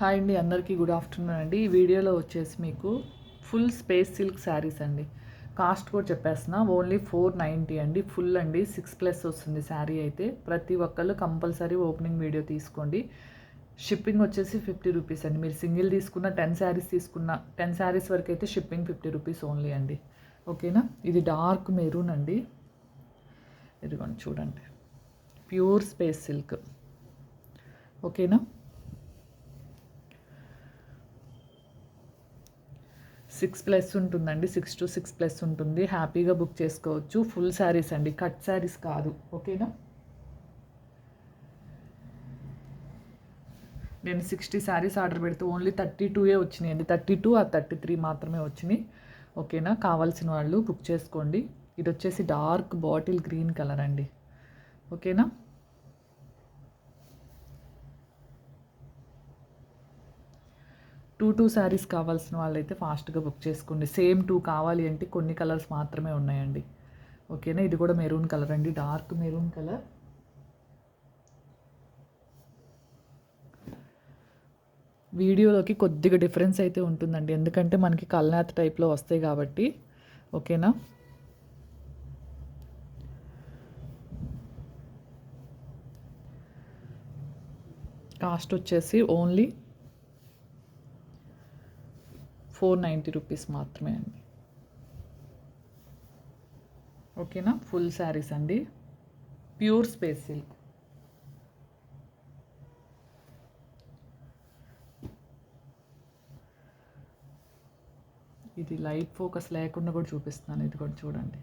Hi అండి అందరికీ good afternoon అండి. ఈ వీడియోలో వచ్చేసి మీకు ఫుల్ స్పేస్ సిల్క్ శారీస్ అండి. కాస్ట్ కూడా చెప్పేస్తున్నా ఓన్లీ ఫోర్ నైంటీ అండి. ఫుల్ అండి సిక్స్ ప్లస్ వస్తుంది శారీ అయితే. ప్రతి ఒక్కళ్ళు కంపల్సరీ ఓపెనింగ్ వీడియో తీసుకోండి. షిప్పింగ్ వచ్చేసి ఫిఫ్టీ రూపీస్ అండి. మీరు సింగిల్ తీసుకున్న టెన్ శారీస్ తీసుకున్న టెన్ శారీస్ వరకు అయితే షిప్పింగ్ ఫిఫ్టీ రూపీస్ ఓన్లీ అండి. ఓకేనా? ఇది డార్క్ మెరూన్ అండి. ఇదిగోండి చూడండి. Pure space silk. ఓకేనా? సిక్స్ ప్లస్ ఉంటుందండి సిక్స్ టు సిక్స్ ప్లస్ ఉంటుంది. హ్యాపీగా బుక్ చేసుకోవచ్చు. ఫుల్ శారీస్ అండి. కట్ శారీస్ కాదు. ఓకేనా? నేను సిక్స్టీ శారీస్ ఆర్డర్ పెడితే ఓన్లీ థర్టీ టూయే వచ్చినాయి అండి థర్టీ టూ ఆ థర్టీ త్రీ మాత్రమే వచ్చినాయి. ఓకేనా? కావాల్సిన వాళ్ళు బుక్ చేసుకోండి. ఇది వచ్చేసి డార్క్ బాటిల్ గ్రీన్ కలర్ అండి. ఓకేనా? టూ టూ శారీస్ కావాల్సిన వాళ్ళైతే ఫాస్ట్గా బుక్ చేసుకోండి. సేమ్ టూ కావాలి అంటే కొన్ని కలర్స్ మాత్రమే ఉన్నాయండి. ఓకేనా? ఇది కూడా మెరూన్ కలర్ అండి. Dark maroon colour. వీడియోలోకి కొద్దిగా డిఫరెన్స్ అయితే ఉంటుందండి. ఎందుకంటే మనకి కల్నాథ్ టైప్లో వస్తాయి కాబట్టి. ఓకేనా? కాస్ట్ వచ్చేసి ఓన్లీ ఫోర్ నైంటీ రూపీస్ మాత్రమే అండి. ఓకేనా? ఫుల్ శారీస్ అండి. Pure space silk. ఇది లైట్ ఫోకస్ లేకుండా కూడా చూపిస్తున్నాను. ఇది కూడా చూడండి.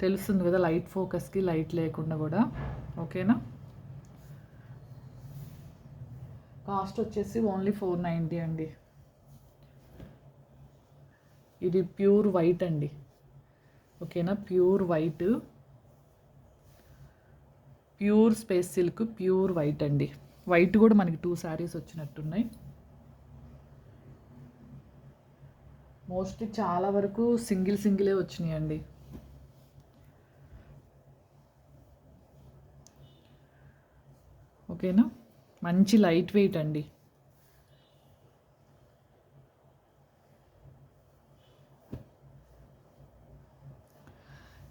తెలుస్తుంది కదా లైట్ ఫోకస్కి లైట్ లేకుండా కూడా. ఓకేనా? కాస్ట్ వచ్చేసి ఓన్లీ ఫోర్ నైంటీ అండి. ఇది ప్యూర్ వైట్ అండి. ఓకేనా? Pure white. Pure space silk pure white అండి. వైట్ కూడా మనకి టూ శారీస్ వచ్చినట్టున్నాయి. మోస్ట్లీ చాలా వరకు సింగిల్ సింగిలే వచ్చినాయండి. ఓకేనా? మంచి లైట్ వెయిట్ అండి.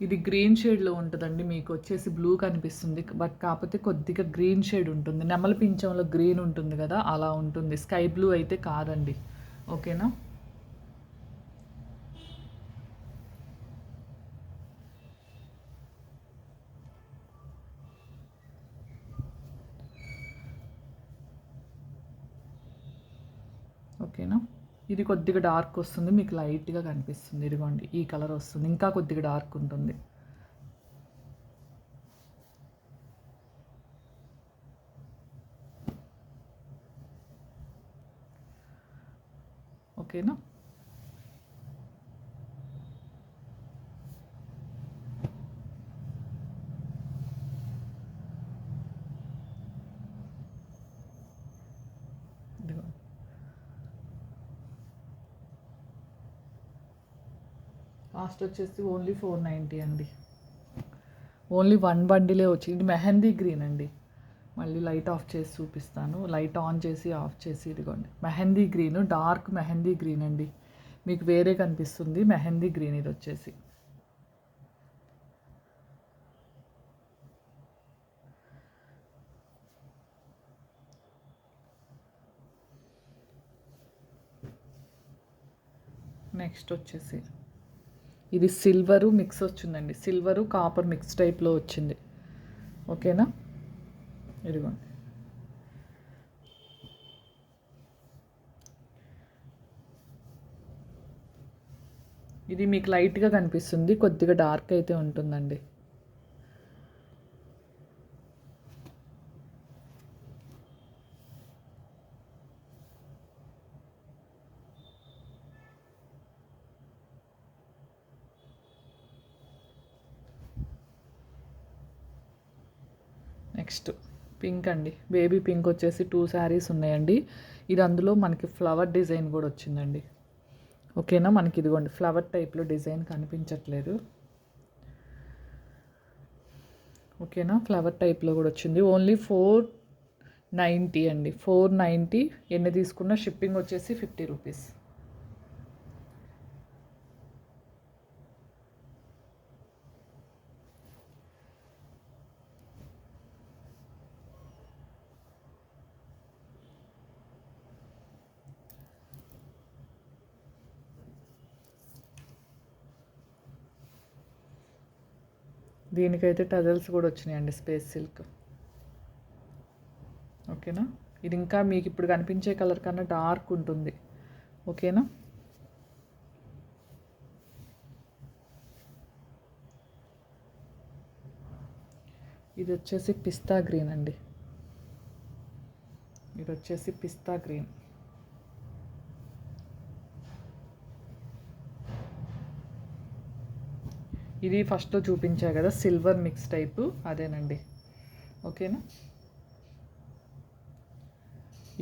ఇది గ్రీన్ షేడ్లో ఉంటుందండి మీకు వచ్చేసి బ్లూ కనిపిస్తుంది. బట్ కాకపోతే కొద్దిగా గ్రీన్ షేడ్ ఉంటుంది. నెమల పింఛంలో గ్రీన్ ఉంటుంది కదా అలా ఉంటుంది. స్కై బ్లూ అయితే కాదండి. ఓకేనా? ఓకేనా? ఇది కొద్దిగా డార్క్ వస్తుంది మీకు లైట్గా కనిపిస్తుంది. ఇదిగోండి ఈ కలర్ వస్తుంది. ఇంకా కొద్దిగా డార్క్ ఉంటుంది. ఓకేనా ఇదిగోండి కాస్ట్ వచ్చేసి ఓన్లీ ఫోర్ నైంటీ అండి. ఓన్లీ వన్ బండిలే వచ్చింది ఇది మెహందీ గ్రీన్ అండి. మళ్ళీ లైట్ ఆఫ్ చేసి చూపిస్తాను. లైట్ ఆన్ చేసి ఆఫ్ చేసి ఇదిగోండి. Mehndi green dark mehndi green అండి. మీకు వేరే కనిపిస్తుంది మెహందీ గ్రీన్ ఇది వచ్చేసి. నెక్స్ట్ వచ్చేసి ఇది సిల్వరు మిక్స్ వచ్చిందండి. సిల్వరు కాపర్ మిక్స్ టైప్లో వచ్చింది. ఓకేనా? ఇదిగోండి ఇది మీకు లైట్గా కనిపిస్తుంది. కొద్దిగా డార్క్ అయితే ఉంటుందండి. నెక్స్ట్ పింక్ అండి. బేబీ పింక్ వచ్చేసి టూ శారీస్ ఉన్నాయండి. ఇది అందులో మనకి ఫ్లవర్ డిజైన్ కూడా వచ్చిందండి. ఓకేనా? మనకి ఇదిగోండి ఫ్లవర్ టైప్లో డిజైన్ కనిపించట్లేదు. ఓకేనా? ఫ్లవర్ టైప్లో కూడా వచ్చింది. ఓన్లీ ఫోర్ నైంటీ అండి. ఫోర్ నైంటీ ఎన్ని తీసుకున్న షిప్పింగ్ వచ్చేసి ఫిఫ్టీ రూపీస్. దీనికైతే టజల్స్ కూడా వచ్చినాయండి స్పేస్ సిల్క్. ఓకేనా? ఇది ఇంకా మీకు ఇప్పుడు కనిపించే కలర్ కన్నా డార్క్ ఉంటుంది. ఓకేనా? ఇది వచ్చేసి పిస్తా గ్రీన్ అండి. ఇది వచ్చేసి పిస్తా గ్రీన్. ఇది ఫస్ట్లో చూపించా కదా సిల్వర్ మిక్స్ టైపు అదేనండి. ఓకేనా?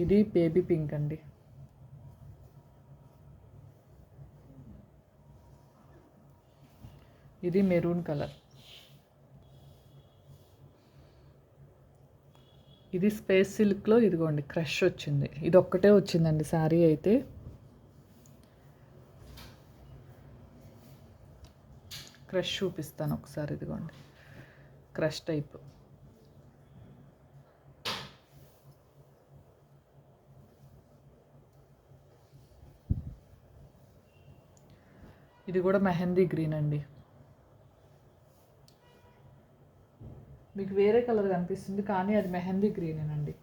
ఇది బేబీ పింక్ అండి. ఇది మెరూన్ కలర్. ఇది స్పేస్ సిల్క్లో ఇదిగోండి క్రష్ వచ్చింది. ఇది ఒక్కటే వచ్చిందండి శారీ అయితే. క్రష్ చూపిస్తాను ఒకసారి ఇదిగోండి. Crush type. ఇది కూడా మెహందీ గ్రీన్ అండి. మీకు వేరే కలర్ కనిపిస్తుంది కానీ అది మెహందీ గ్రీనేనండి.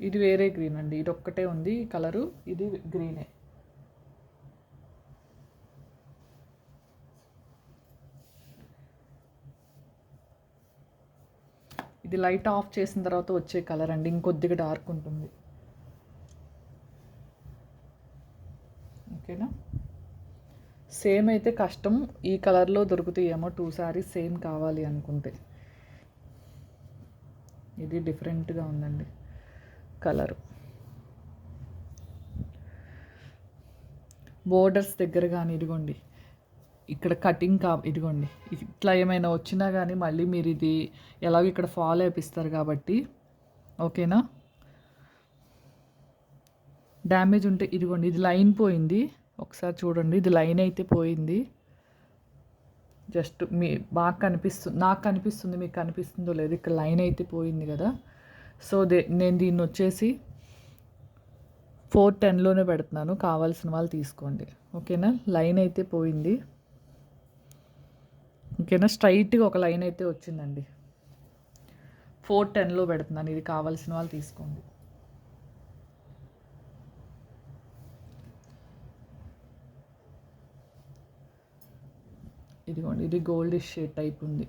ఇది వేరే గ్రీన్ అండి. ఇది ఒక్కటే ఉంది కలరు. ఇది గ్రీనే ఇది లైట్ ఆఫ్ చేసిన తర్వాత వచ్చే కలర్ అండి. ఇంకొద్దిగా డార్క్ ఉంటుంది. ఓకేనా? సేమ్ అయితే కష్టం. ఈ కలర్లో దొరుకుతాయేమో టూ సారీస్ సేమ్ కావాలి అనుకుంటే. ఇది డిఫరెంట్గా ఉందండి. కలరు. బోర్డర్స్ దగ్గర కానీ ఇదిగోండి. ఇక్కడ కటింగ్ కా ఇదిగోండి. ఇట్లా ఏమైనా వచ్చినా కానీ మళ్ళీ మీరు ఇది ఎలాగో ఇక్కడ ఫాలో అయిపిస్తారు కాబట్టి ఓకేనా? డ్యామేజ్ ఉంటే ఇదిగోండి ఇది లైన్ పోయింది. ఒకసారి చూడండి ఇది లైన్ అయితే పోయింది. జస్ట్ మీ బాగా కనిపిస్తుంది నాకు కనిపిస్తుంది మీకు కనిపిస్తుందో లేదు ఇక్కడ లైన్ అయితే పోయింది కదా. సో దే నేను దీన్ని వచ్చేసి ఫోర్ టెన్లోనే పెడుతున్నాను. కావాల్సిన వాళ్ళు తీసుకోండి. ఓకేనా? లైన్ అయితే పోయింది. ఓకేనా? స్ట్రైట్గా ఒక లైన్ అయితే వచ్చిందండి. ఫోర్ టెన్లో పెడుతున్నాను. ఇది కావాల్సిన వాళ్ళు తీసుకోండి. ఇదిగోండి ఇది గోల్డ్ షేడ్ టైప్ ఉంది.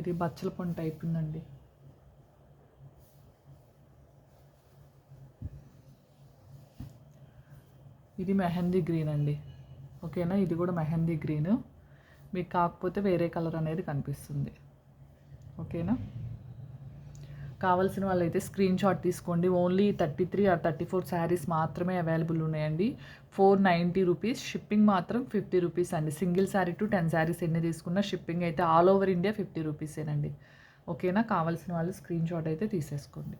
ఇది బచ్చల పంట అయిపోయిందండి. ఇది మెహందీ గ్రీన్ అండి. ఓకేనా? ఇది కూడా మెహందీ గ్రీన్. మీకు కాకపోతే వేరే కలర్ అనేది కనిపిస్తుంది. ఓకేనా? కావాల్సిన వాళ్ళైతే స్క్రీన్ షాట్ తీసుకోండి. Only thirty three or thirty four saris మాత్రమే అవైలబుల్ ఉన్నాయండి. ఫోర్ నైంటీ రూపీస్ షిప్పింగ్ మాత్రం ఫిఫ్టీ రూపీస్ అండి. Single sari to ten saris ఎన్ని తీసుకున్నా షిప్పింగ్ అయితే ఆల్ ఓవర్ ఇండియా ఫిఫ్టీ రూపీసేనండి. ఓకేనా? కావాల్సిన వాళ్ళు స్క్రీన్ షాట్ అయితే తీసేసుకోండి.